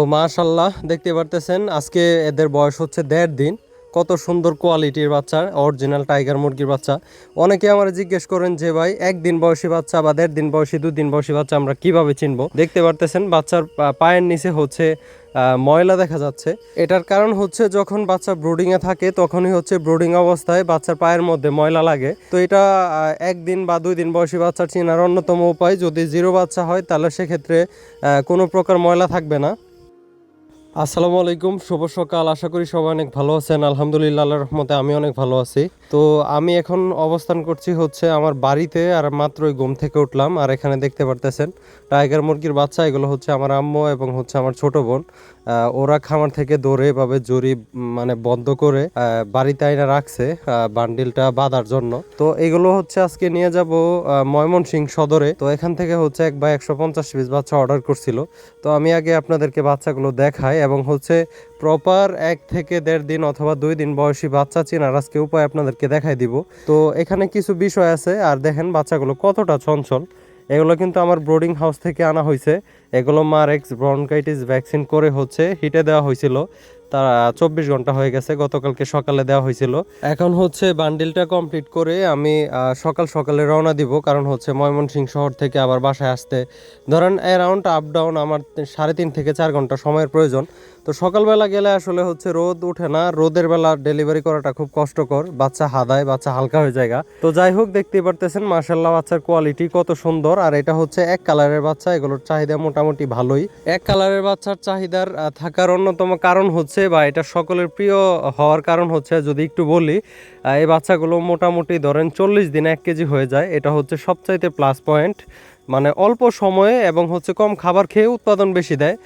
তো মাশাল্লাহ দেখতে পারতেছেন, আজকে এদের বয়স হচ্ছে দেড় দিন। কত সুন্দর কোয়ালিটির বাচ্চা অরিজিনাল টাইগার মুরগির বাচ্চা। অনেকে আমার জিজ্ঞেস করেন যে, ভাই, একদিন বয়সী বাচ্চা বা দেড় দিন বয়সী, দুদিন বয়সী বাচ্চা আমরা কীভাবে চিনবো? দেখতে পারতেছেন, বাচ্চার পায়ের নিচে হচ্ছে ময়লা দেখা যাচ্ছে। এটার কারণ হচ্ছে যখন বাচ্চা ব্রুডিংয়ে থাকে, তখনই হচ্ছে ব্রুডিং অবস্থায় বাচ্চার পায়ের মধ্যে ময়লা লাগে। তো এটা একদিন বা দুই দিন বয়সী বাচ্চা চেনার অন্যতম উপায়। যদি জিরো বাচ্চা হয়, তাহলে সেক্ষেত্রে কোনো প্রকার ময়লা থাকবে না। আসসালামু আলাইকুম, শুভ সকাল। আশা করি সবাই অনেক ভালো আছেন। আলহামদুলিল্লাহ, আল্লাহর রহমতে আমি অনেক ভালো আছি। তো আমি এখন অবস্থান করছি হচ্ছে আমার বাড়িতে, আর মাত্রই ঘুম থেকে উঠলাম। আর এখানে দেখতে পারতেছেন, টাইগার মুরগির বাচ্চা, এগুলো হচ্ছে আমার আম্মু এবং হচ্ছে আমার ছোট বোন। ওরা খামার থেকে দৌড়ে এভাবে জরি মানে বন্ধ করে বাড়িতে আইনা রাখছে বান্ডিলটা বাঁধার জন্য। তো এগুলো হচ্ছে আজকে নিয়ে যাব ময়মনসিং সদরে। তো এখান থেকে হচ্ছে এক বা একশো পঞ্চাশ পিস বাচ্চা অর্ডার করছিল। তো আমি আগে আপনাদেরকে বাচ্চাগুলো দেখাই এবং হচ্ছে প্রপার এক থেকে দেড় দিন অথবা দুই দিন বয়সী বাচ্চা চেনার আজকে উপায় আপনাদেরকে দেখাই দিব। তো এখানে কিছু বিষয় আছে, আর দেখেন বাচ্চাগুলো কতটা চঞ্চল। এগুলো কিন্তু আমার ব্রোডিং হাউস থেকে আনা হয়েছে। এগুলো মারেক্স ব্রনকাইটিস ভ্যাকসিন করে হচ্ছে হিটে দেওয়া হয়েছিল। তারা চব্বিশ ঘণ্টা হয়ে গেছে, গতকালকে সকালে দেওয়া হয়েছিল। এখন হচ্ছে বান্ডিলটা কমপ্লিট করে আমি সকাল সকালে রওনা দিব, কারণ হচ্ছে ময়মনসিংহ শহর থেকে আবার বাসায় আসতে। ধরেন অ্যারাউন্ড আপ ডাউন আমার সাড়ে তিন থেকে চার ঘণ্টা সময়ের প্রয়োজন। তো সকালবেলা গেলে আসলে হচ্ছে রোদ উঠে না, রোদের বেলা ডেলিভারি করাটা খুব কষ্টকর। বাচ্চা হাদায়, বাচ্চা হালকা হয়ে যায় তো যাই হোক, দেখতেই পারতেছেন মার্শাল্লাহ বাচ্চার কোয়ালিটি কত সুন্দর। আর এটা হচ্ছে এক কালারের বাচ্চা, এগুলোর চাহিদা মোটামুটি ভালোই। এক কালারের বাচ্চার চাহিদার থাকার অন্যতম কারণ হচ্ছে, বা এটা সকলের প্রিয় হওয়ার কারণ হচ্ছে, যদি একটু বলি এই বাচ্চাগুলো মোটামুটি ধরেন চল্লিশ দিন এক কেজি হয়ে যায়। এটা হচ্ছে সবচাইতে প্লাস পয়েন্ট মানে অল্প সময়ে এবং হচ্ছে কম খাবার খেয়ে উৎপাদন বেশি দেয়।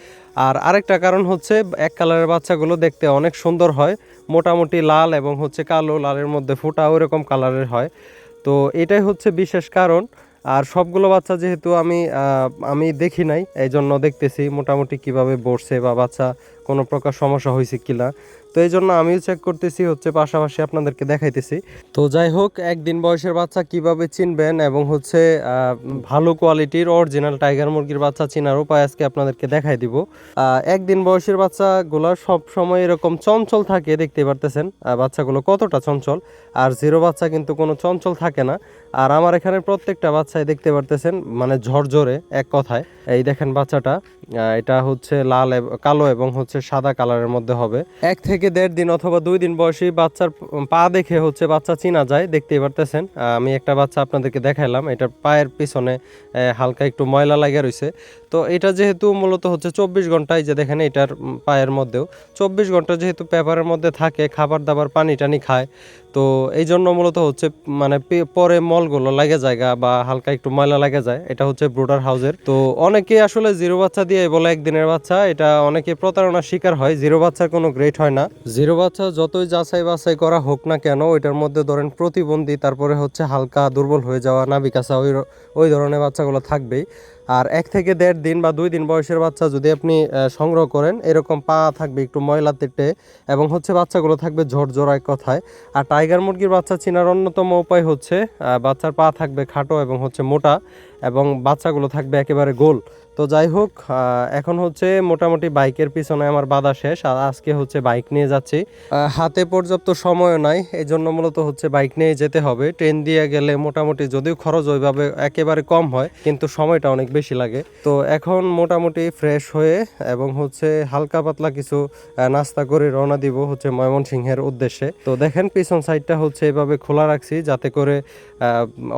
আর আরেকটা কারণ হচ্ছে, এক কালারের বাচ্চাগুলো দেখতে অনেক সুন্দর হয়, মোটামুটি লাল এবং হচ্ছে কালো, লালের মধ্যে ফোটা ওইরকম কালারের হয়। তো এটাই হচ্ছে বিশেষ কারণ। আর সবগুলো বাচ্চা যেহেতু আমি আমি দেখি নাই এই জন্য দেখতেছি মোটামুটি কীভাবে বসছে বা বাচ্চা কোনো প্রকার সমস্যা হয়েছে কিনা। তো এই জন্য আমিও চেক করতেছি, হচ্ছে পাশাপাশি আপনাদেরকে দেখাইতেছি। তো যাই হোক, একদিন বয়সের বাচ্চা কীভাবে চিনবেন এবং হচ্ছে ভালো কোয়ালিটির অরিজিনাল টাইগার মুরগির বাচ্চা চিনার উপায় আজকে আপনাদেরকে দেখাই দিব। একদিন বয়সের বাচ্চাগুলো সব সময় এরকম চঞ্চল থাকে, দেখতে পারতেছেন বাচ্চাগুলো কতটা চঞ্চল। আর জিরো বাচ্চা কিন্তু কোনো চঞ্চল থাকে না। আর আমার এখানে প্রত্যেকটা বাচ্চাই দেখতে পারতেছেন মানে ঝরঝরে এক কথায়। এই দেখেন বাচ্চাটা এটা হচ্ছে লাল কালো এবং হচ্ছে সাদা কালারের মধ্যে হবে। এক থেকে দেড় দিন অথবা দুই দিন বয়সী বাচ্চার পা দেখে হচ্ছে বাচ্চা চিনা যায়, দেখতেই পারতেছেন। আমি একটা বাচ্চা আপনাদেরকে দেখাইলাম, এটার পায়ের পিছনে হালকা একটু ময়লা লাগে রয়েছে তো এটা যেহেতু মূলত হচ্ছে চব্বিশ ঘন্টায় যে দেখেন এটার পায়ের মধ্যেও, চব্বিশ ঘণ্টা যেহেতু পেপারের মধ্যে থাকে, খাবার দাবার, পানি টানি খায়, তো এই জন্য মূলত হচ্ছে মানে পরে মলগুলো লাগে জায়গা বা হালকা একটু ময়লা লাগে যায়, এটা হচ্ছে ব্রুডার হাউসের তো অনেকে আসলে জিরো বাচ্চা দিয়ে বলে, একদিনের বাচ্চা। এটা অনেকে প্রতারণার শিকার হয়, জিরো বাচ্চার কোনো গ্রেট হয় না। জিরো বাচ্চা যতই যাচাই বাছাই করা হোক না কেন, ওইটার মধ্যে ধরেন প্রতিবন্ধী, তারপরে হচ্ছে হালকা দুর্বল হয়ে যাওয়া নাবিকাসা ওই ওই ধরনের বাচ্চাগুলো থাকবেই। আর এক থেকে দেড় দিন বা দুই দিন বয়সের বাচ্চা যদি আপনি সংগ্রহ করেন, এরকম পা থাকবে একটু ময়লা তেটে এবং হচ্ছে বাচ্চাগুলো থাকবে ঝরঝর এক কথায়। আর টাইগার মুরগির বাচ্চা চিনার অন্যতম উপায় হচ্ছে বাচ্চার পা থাকবে খাটো এবং হচ্ছে মোটা এবং বাচ্চাগুলো থাকবে একেবারে গোল। তো যাই হোক এখন হচ্ছে মোটামুটি বাইকের পিছনে আমার বাধা শেষ, আর আজকে হচ্ছে বাইক নিয়ে যাচ্ছি। হাতে পর্যাপ্ত সময় নাই এই জন্য মূলত হচ্ছে বাইক নিয়ে যেতে হবে। ট্রেন দিয়ে গেলে মোটামুটি যদিও খরচ ওইভাবে একেবারে কম হয়, কিন্তু সময়টা অনেক বেশি লাগে। তো এখন মোটামুটি ফ্রেশ হয়ে এবং হচ্ছে হালকা পাতলা কিছু নাস্তা করে রওনা দিব হচ্ছে ময়মনসিংহের উদ্দেশ্যে। তো দেখেন পিছন সাইডটা হচ্ছে এভাবে খোলা রাখছি যাতে করে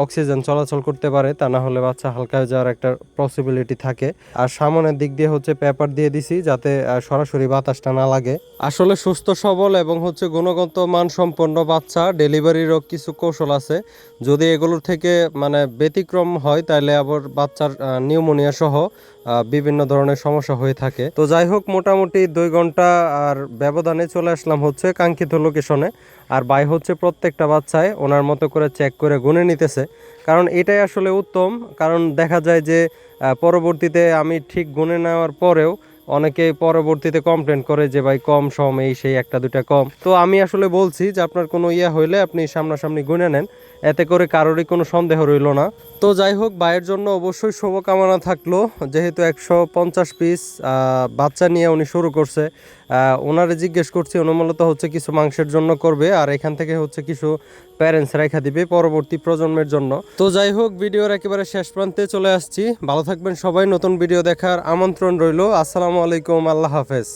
অক্সিজেন চলাচল করতে পারে, তা না হলে বাচ্চা হালকা যাওয়ার একটা পসিবিলিটি থাকে। আর সামনের দিক দিয়ে হচ্ছে পেপার দিয়ে দিছি যাতে সরাসরি বাতাসটা না লাগে। আসলে সুস্থ, সবল এবং হচ্ছে গুণগত মানসম্পন্ন বাচ্চা, ডেলিভারিরও কিছু কৌশল আছে। যদি এগুলোর থেকে মানে ব্যতিক্রম হয় তাহলে আবার বাচ্চার নিউমোনিয়া সহ বিভিন্ন ধরনের সমস্যা হয়ে থাকে। তো যাই হোক, মোটামুটি দুই ঘণ্টা আর ব্যবধানে চলে আসলাম হচ্ছে কাঙ্ক্ষিত লোকেশনে আর বাই হচ্ছে প্রত্যেকটা বাচ্চায় ওনার মতো করে চেক করে গুনে নিতেছে। কারণ এটাই আসলে উত্তম, কারণ দেখা যায় যে পরবর্তীতে আমি ঠিক গুনে নেওয়ার পরেও অনেকে পরবর্তীতে কমপ্লেন করে যে, ভাই, কম, সম, এই, সেই, একটা দুটা কম। তো আমি আসলে বলছি যে, আপনার কোনো ইয়ে হইলে আপনি সামনাসামনি গুনে নেন। এতে করে কারোরই কোনো সন্দেহ রইল না। তো যাই হোক, ভাইয়ের জন্য অবশ্যই শুভকামনা থাকল। যেহেতু একশো পঞ্চাশ পিস বাচ্চা নিয়ে উনি শুরু করছে ওনারে জিজ্ঞেস করছি, উনি মূলত হচ্ছে কিছু মাংসের জন্য করবে, আর এখান থেকে হচ্ছে কিছু প্যারেন্টস রেখা দিবে পরবর্তী প্রজন্মের জন্য। তো যাই হোক, ভিডিওর একেবারে শেষ প্রান্তে চলে আসছি। ভালো থাকবেন সবাই, নতুন ভিডিও দেখার আমন্ত্রণ রইল। আসসালামু আলাইকুম, আল্লাহ হাফেজ।